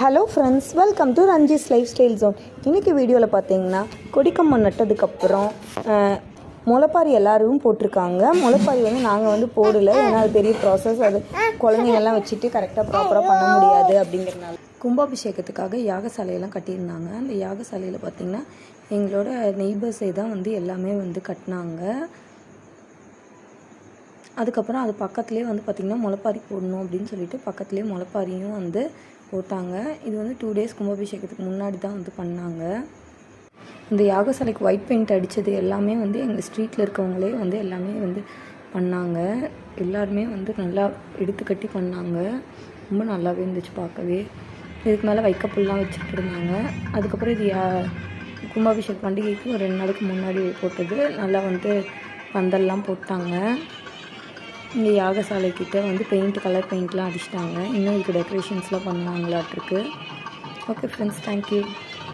Hello friends welcome to Ranjis lifestyle zone இன்றைக்கி வீடியோவில் பார்த்தீங்கன்னா கொடிக்கம்பம் நட்டதுக்கப்புறம் முளைப்பாரி எல்லாரும் போட்டிருக்காங்க. முளைப்பாரி வந்து நாங்கள் வந்து போடலை. ஏன்னா அது பெரிய ப்ராசஸ் அது குழந்தைங்கள்லாம் வச்சுட்டு கரெக்டாக ப்ராப்பராக பண்ண முடியாது அப்படிங்கிறனால கும்பாபிஷேகத்துக்காக யாகசாலையெல்லாம் கட்டியிருந்தாங்க. அந்த யாகசாலையில் பார்த்திங்கன்னா எங்களோட நெய்பர்ஸே தான் வந்து எல்லாமே வந்து கட்டினாங்க. அதுக்கப்புறம் அது பக்கத்துலேயே வந்து பார்த்திங்கன்னா முளைப்பாரி போடணும் அப்படின்னு சொல்லிட்டு பக்கத்துலேயே முளைப்பாரியும் வந்து போட்டாங்க. இது வந்து டூ டேஸ் கும்பாபிஷேகத்துக்கு முன்னாடி தான் வந்து பண்ணாங்க. இந்த யாகசாலைக்கு ஒயிட் பெயிண்ட் அடித்தது எல்லாமே வந்து எங்கள் ஸ்ட்ரீட்டில் இருக்கவங்களே வந்து எல்லாமே வந்து பண்ணாங்க. எல்லாருமே வந்து நல்லா எடுத்து கட்டி பண்ணாங்க. ரொம்ப நல்லாவே இருந்துச்சு பார்க்கவே. இதுக்கு மேலே வைக்கப்புல்லாம் வச்சுட்டு இருந்தாங்க. அதுக்கப்புறம் இது யா- கும்பாபிஷேக் பண்டிகைக்கு ஒரு ரெண்டு நாளைக்கு முன்னாடி போட்டது. நல்லா வந்து பந்தல்லாம் போட்டாங்க. இங்கே யாகசாலை கிட்ட வந்து பெயிண்ட் கலர் பெயிண்ட்லாம் அடிச்சிட்டாங்க. இன்னும் இதுக்கு டெக்கரேஷன்ஸ்லாம் பண்ணுவாங்களாட்டிருக்கு ஓகே ஃப்ரெண்ட்ஸ் தேங்க்யூ